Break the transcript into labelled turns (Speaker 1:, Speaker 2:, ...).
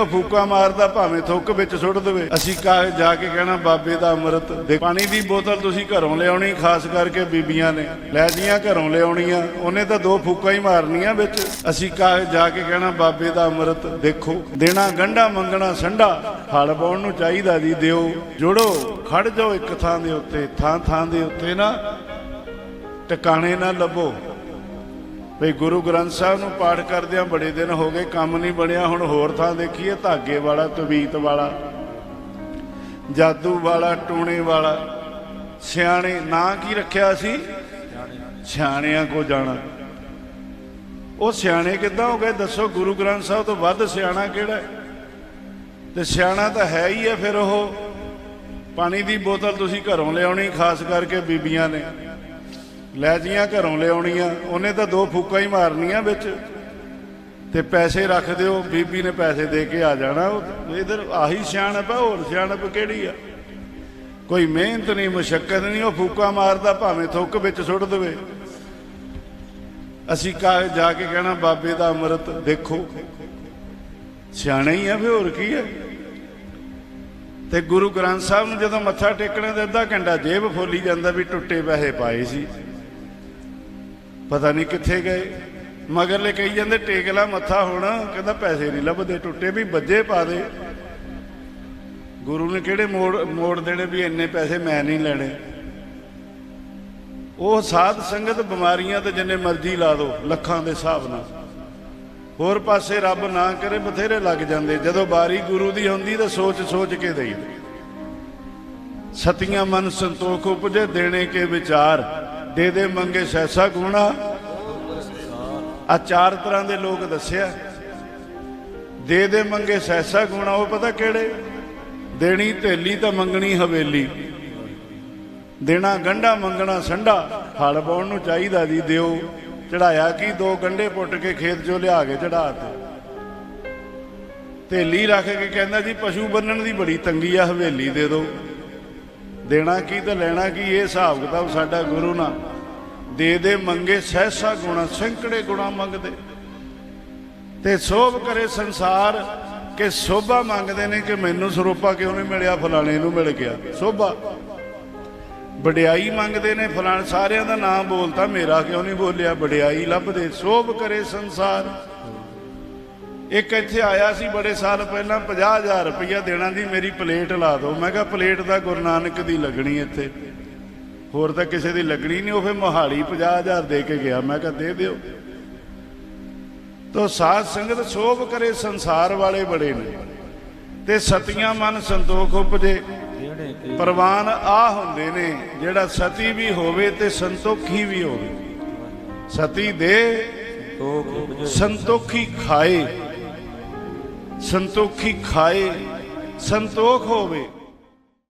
Speaker 1: ਉਹ ਫੂਕਾ ਮਾਰਦਾ? ਭਾਵੇਂ ਥੁੱਕ ਵਿੱਚ ਸੁੱਟ ਦੇਵੇ। ਅਸੀਂ ਕਾ ਜਾ ਕੇ ਕਹਿਣਾ, ਬਾਬੇ ਦਾ ਅੰਮ੍ਰਿਤ ਦੇ ਪਾਣੀ ਦੀ ਬੋਤਲ ਤੁਸੀਂ ਘਰੋਂ ਲਿਆਉਣੀ, ਖਾਸ ਕਰਕੇ ਬੀਬੀਆਂ ਨੇ। ਲੈ ਜੀਆਂ, ਘਰੋਂ ਲਿਆਉਣੀਆਂ। ਉਹਨੇ ਤਾਂ ਦੋ ਫੂਕਾਂ ਹੀ ਮਾਰਨੀਆਂ ਵਿੱਚ। ਅਸੀਂ ਕਾ ਜਾ ਕੇ ਕਹਿਣਾ, ਬਾਬੇ ਦਾ ਅੰਮ੍ਰਿਤ ਦੇਖੋ। ਦੇਣਾ ਗੰਢਾ, ਮੰਗਣਾ ਸੰਡਾ ਹਲ ਪਾਉਣ ਨੂੰ ਚਾਹੀਦਾ ਜੀ, ਦਿਓ। ਜੁੜੋ। ਖੜ ਜਾਓ ਇੱਕ ਥਾਂ ਦੇ ਉੱਤੇ। ਥਾਂ ਥਾਂ ਦੇ ਉੱਤੇ ਨਾ ਟਿਕਾਣੇ ਨਾ ਲੱਭੋ। ਭਈ ਗੁਰੂ ਗ੍ਰੰਥ ਸਾਹਿਬ ਨੂੰ ਪਾਠ ਕਰਦਿਆਂ ਬੜੇ ਦਿਨ ਹੋ ਗਏ, ਕੰਮ ਨਹੀਂ ਬਣਿਆ, ਹੁਣ ਹੋਰ ਥਾਂ ਦੇਖੀਏ, ਧਾਗੇ ਵਾਲਾ, ਤਵੀਤ ਵਾਲਾ, ਜਾਦੂ ਵਾਲਾ, ਟੂਣੇ ਵਾਲਾ। ਸਿਆਣੇ, ਨਾਂ ਕੀ ਰੱਖਿਆ ਸੀ? ਸਿਆਣਿਆਂ ਕੋ ਜਾਣਾ। ਉਹ ਸਿਆਣੇ ਕਿੱਦਾਂ ਹੋ ਗਏ? ਦੱਸੋ, ਗੁਰੂ ਗ੍ਰੰਥ ਸਾਹਿਬ ਤੋਂ ਵੱਧ ਸਿਆਣਾ ਕਿਹੜਾ ਹੈ? ਤੇ ਸਿਆਣਾ ਤਾਂ ਹੈ ਹੀ ਹੈ ਫਿਰ ਉਹ। ਪਾਣੀ ਦੀ ਬੋਤਲ ਤੁਸੀਂ ਘਰੋਂ ਲਿਆਉਣੀ, ਖਾਸ ਕਰਕੇ ਬੀਬੀਆਂ ਨੇ। ਲੈ ਜੀਆਂ, ਘਰੋਂ ਲਿਆਉਣੀਆਂ। ਉਹਨੇ ਤਾਂ ਦੋ ਫੂਕਾਂ ਹੀ ਮਾਰਨੀਆਂ ਵਿੱਚ। ਤੇ ਪੈਸੇ ਰੱਖ ਦਿਓ, ਬੀਬੀ ਨੇ ਪੈਸੇ ਦੇ ਕੇ ਆ ਜਾਣਾ। ਉਹ ਇਧਰ ਆਹੀ ਸਿਆਣਪ ਹੈ ਹੋਰ ਸਿਆਣਪ ਕਿਹੜੀ ਆ? ਕੋਈ ਮਿਹਨਤ ਨਹੀਂ ਮੁਸ਼ਕਲ ਨਹੀਂ, ਉਹ ਫੂਕਾ ਮਾਰਦਾ ਭਾਵੇਂ ਥੁੱਕ ਵਿੱਚ ਸੁੱਟ ਦੇਵੇ। ਅਸੀਂ ਕਾ ਜਾ ਕੇ ਕਹਿਣਾ, ਬਾਬੇ ਦਾ ਅੰਮ੍ਰਿਤ ਦੇਖੋ। ਸਿਆਣਾ ਹੀ ਆ ਵੀ ਹੋਰ ਕੀ ਹੈ ਤੇ ਗੁਰੂ ਗ੍ਰੰਥ ਸਾਹਿਬ ਨੂੰ ਜਦੋਂ ਮੱਥਾ ਟੇਕਣੇ ਦੇ ਅੱਧਾ ਘੰਟਾ ਜੇਬ ਫੋਲੀ ਜਾਂਦਾ ਵੀ ਟੁੱਟੇ ਪੈਸੇ ਪਾਏ ਸੀ। ਪਤਾ ਨਹੀਂ ਕਿੱਥੇ ਗਏ। ਮਗਰਲੇ ਕਹੀ ਜਾਂਦੇ ਟੇਕ ਲਾ ਮੱਥਾ ਹੁਣ। ਕਹਿੰਦਾ, ਪੈਸੇ ਨਹੀਂ ਲੱਭਦੇ, ਟੁੱਟੇ ਵੀ ਬੱਜੇ ਪਾ ਦੇ। ਗੁਰੂ ਨੇ ਕਿਹੜੇ ਮੋੜ ਮੋੜ ਦੇਣੇ ਵੀ ਇੰਨੇ ਪੈਸੇ ਮੈਂ ਨਹੀਂ ਲੈਣੇ। ਉਹ ਸਾਧ ਸੰਗਤ ਬਿਮਾਰੀਆਂ ਤੇ ਜਿੰਨੇ ਮਰਜ਼ੀ ਲਾ ਦੋ, ਲੱਖਾਂ ਦੇ ਹਿਸਾਬ ਨਾਲ। ਹੋਰ ਪਾਸੇ ਰੱਬ ਨਾ ਕਰੇ, ਬਥੇਰੇ ਲੱਗ ਜਾਂਦੇ। ਜਦੋਂ ਬਾਰੀ ਗੁਰੂ ਦੀ ਹੁੰਦੀ ਤਾਂ ਸੋਚ ਸੋਚ ਕੇ ਦੇਈ ਸਤੀਆਂ ਮਨ ਸੰਤੋਖ ਉਪਜੇ, ਦੇਣੇ ਕੇ ਵਿਚਾਰ। ਦੇ ਦੇ ਮੰਗੇ ਸੈਸਾ ਗੁਣਾ ਆ? ਚਾਰ ਤਰ੍ਹਾਂ ਦੇ ਲੋਕ ਦੱਸਿਆ। ਦੇ ਦੇ ਮੰਗੇ ਸੈਸਾ ਗੁਣਾ ਉਹ ਪਤਾ ਕਿਹੜੇ? ਦੇਣੀ ਥੇਲੀ ਤਾਂ ਮੰਗਣੀ ਹਵੇਲੀ। ਦੇਣਾ ਗੰਢਾ ਮੰਗਣਾ ਸੰਡਾ ਹਲ ਪਾਉਣ ਨੂੰ ਚਾਹੀਦਾ ਜੀ, ਦਿਓ। ਚੜਾਇਆ ਕੀ? ਦੋ ਗੰਢੇ ਪੁੱਟ ਕੇ ਖੇਤ ਚੋਂ ਲਿਆ ਕੇ ਚੜਾਤੇ ਥੇਲੀ ਰੱਖ ਕੇ ਕਹਿੰਦਾ ਜੀ, ਪਸ਼ੂ ਬੰਨਣ ਦੀ ਬੜੀ ਤੰਗੀ ਆ, ਹਵੇਲੀ ਦੇ ਦਿਓ ਦੇਣਾ ਕੀ ਤੇ ਲੈਣਾ ਕੀ, ਇਹ ਹਿਸਾਬ ਕਿਤਾਬ ਸਾਡਾ ਗੁਰੂ ਨਾ। ਦੇ ਦੇ ਮੰਗੇ, ਸਹਿਸਾ ਗੁਣਾ, ਸੈਂਕੜੇ ਗੁਣਾ ਮੰਗਦੇ। ਤੇ ਸੋਭ ਕਰੇ ਸੰਸਾਰ, ਕਿ ਸੋਭਾ ਮੰਗਦੇ ਨੇ ਕਿ ਮੈਨੂੰ ਸਰੂਪਾ ਕਿਉਂ ਨਹੀਂ ਮਿਲਿਆ, ਫਲਾਣੇ ਨੂੰ ਮਿਲ ਗਿਆ। ਸੋਭਾ। ਵਡਿਆਈ ਮੰਗਦੇ ਨੇ, ਫਲਾਣ ਸਾਰਿਆਂ ਦਾ ਨਾਮ ਬੋਲਤਾ, ਮੇਰਾ ਕਿਉਂ ਨਹੀਂ ਬੋਲਿਆ? ਵਡਿਆਈ ਲੱਭਦੇ, ਸੋਭ ਕਰੇ ਸੰਸਾਰ। ਇੱਕ ਇੱਥੇ ਆਇਆ ਸੀ ਬੜੇ ਸਾਲ ਪਹਿਲਾਂ 50000 ਰੁਪਇਆ ਦੇਣਾ ਜੀ ਮੇਰੀ ਪਲੇਟ ਲਾ ਦਿਓ। ਮੈਂ ਕਿਹਾ ਪਲੇਟ ਤਾਂ ਗੁਰੂ ਨਾਨਕ ਦੀ ਲੱਗਣੀ ਇੱਥੇ। ਹੋਰ ਤਾਂ ਕਿਸੇ ਦੀ ਲੱਗਣੀ ਨਹੀਂ ਉਹ ਫੇ ਮੋਹਾਲੀ 50000 ਦੇ ਕੇ ਗਿਆ। ਮੈਂ ਕਿਹਾ ਦੇ ਦਿਓ। ਤੋ ਸਾਧ ਸੰਗਤ ਸੋਭ ਕਰੇ ਸੰਸਾਰ ਵਾਲੇ ਬੜੇ ਨੇ। ਤੇ ਸਤੀਆਂ ਮਨ ਸੰਤੋਖ ਉਪਜੇ। ਪ੍ਰਵਾਨ ਆ ਹੁੰਦੇ ਨੇ ਜਿਹੜਾ ਸਤੀ ਵੀ ਹੋਵੇ ਤੇ ਸੰਤੋਖੀ ਵੀ ਹੋਵੇ। ਸਤੀ ਦੇ ਸੰਤੋਖੀ ਖਾਏ। ਸੰਤੋਖੀ ਖਾਏ ਸੰਤੋਖ ਹੋਵੇ।